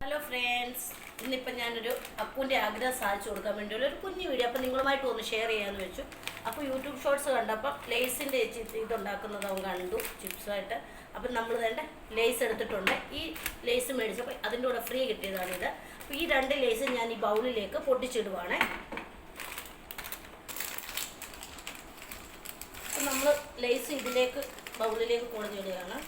Hello friends ഇന്നിപ്പോൾ ഞാനൊരു അപ്പൂന്റെ ആഗ്രഹം സാധിച്ചു കൊടുക്കാൻ വേണ്ടിയുള്ള ഒരു കുഞ്ഞു വീഡിയോ അപ്പോൾ നിങ്ങളുമായിട്ട് ഒന്ന് ഷെയർ ചെയ്യാമെന്ന് വെച്ചു. അപ്പോൾ യൂട്യൂബ് ഷോർട്സ് കണ്ടപ്പോൾ ലേസിന്റെ ഇതുണ്ടാക്കുന്നത് അവൻ കണ്ടു ചിപ്സായിട്ട് അപ്പം നമ്മൾ തന്നെ ലേസ് എടുത്തിട്ടുണ്ട്. ഈ ലേസ് മേടിച്ചപ്പോൾ അതിന്റെ കൂടെ ഫ്രീ കിട്ടിയതാണിത് അപ്പോൾ ഈ രണ്ട് ലേസ് ഞാൻ ഈ ബൗളിലേക്ക് പൊട്ടിച്ചിടുവാണ്. അപ്പം നമ്മൾ ലേസ് ഇതിലേക്ക് ബൗളിലേക്ക് കുടഞ്ഞിടുകയാണ്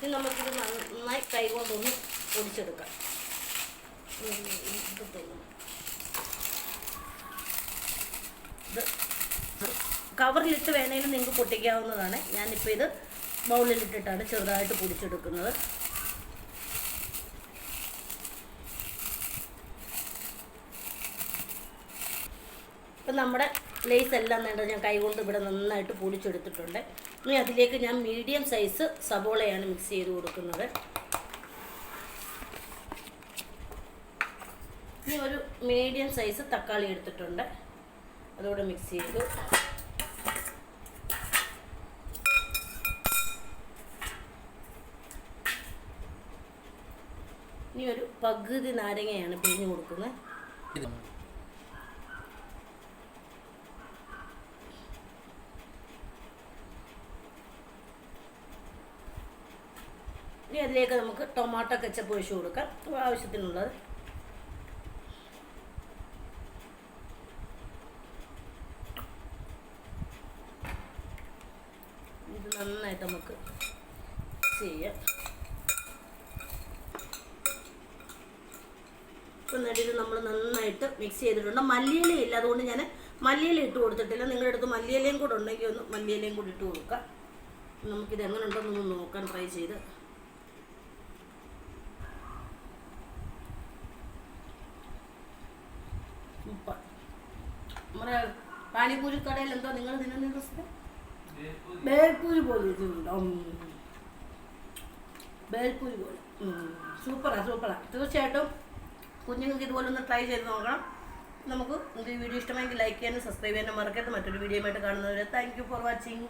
ഇനി നമുക്കിത് നന്നായി പൊടിച്ചെടുക്കാം ഇത് തോന്നുന്നു. ഇത് കവറിലിട്ട് വേണമെങ്കിലും നിങ്ങൾക്ക് പൊട്ടിക്കാവുന്നതാണ് ഞാനിപ്പോൾ ഇത് ബൗളിലിട്ടിട്ടാണ് ചെറുതായിട്ട് പൊടിച്ചെടുക്കുന്നത് ഇപ്പം നമ്മുടെ ലേസ് എല്ലാം വേണ്ട ഞാൻ കൈകൊണ്ട് ഇവിടെ നന്നായിട്ട് പൊടിച്ചെടുത്തിട്ടുണ്ട്. ഇനി അതിലേക്ക് ഞാൻ മീഡിയം സൈസ് സബോളയാണ് മിക്സ് ചെയ്ത് കൊടുക്കുന്നത്. ഇനി ഒരു മീഡിയം സൈസ് തക്കാളി എടുത്തിട്ടുണ്ട്. അതോടെ മിക്സ് ചെയ്തു. ഇനി ഒരു പകുതി നാരങ്ങയാണ് പിഴിഞ്ഞു കൊടുക്കുന്നത്. ഇനി അതിലേക്ക് നമുക്ക് ടൊമാറ്റോ കെച്ചപ്പ് ഒഴിച്ചു കൊടുക്കാം. ആവശ്യത്തിനുള്ളത്. ഇത് നന്നായിട്ട് നമുക്ക് ചെയ്യാം. ഇപ്പം നടിയിൽ നമ്മൾ നന്നായിട്ട് മിക്സ് ചെയ്തിട്ടുണ്ട്. മല്ലിയില ഇല്ല അതുകൊണ്ട് ഞാൻ മല്ലിയില ഇട്ട് കൊടുത്തിട്ടില്ല. നിങ്ങളുടെ അടുത്ത് മല്ലിയിലയും കൂടെ ഉണ്ടെങ്കിൽ ഒന്ന് മല്ലിയിലയും കൂടി ഇട്ട് കൊടുക്കാം. നമുക്കിത് എങ്ങനെ ഉണ്ടെന്നൊന്ന് നോക്കാൻ ട്രൈ ചെയ്ത് നമ്മുടെ പാനിപൂരി കടയിൽ എന്തോ നിങ്ങൾ തിന്നുന്ന ദിവസത്തെ ബേൽപൂരി. പോലെ. ബേൽപൂരി പോലെ. ഉം. സൂപ്പറാ സൂപ്പറാ. തീർച്ചയായിട്ടും കുഞ്ഞുങ്ങൾക്ക് ഇതുപോലെ ഒന്ന് ട്രൈ ചെയ്ത് നോക്കണം. നമുക്ക് ഈ വീഡിയോ ഇഷ്ടമെങ്കിൽ ലൈക്ക് ചെയ്യാനും സബ്സ്ക്രൈബ് ചെയ്യാനും മറക്കരുത്. മറ്റൊരു വീഡിയോ ആയിട്ട് കാണുന്നവരെ താങ്ക് യു ഫോർ വാച്ചിങ്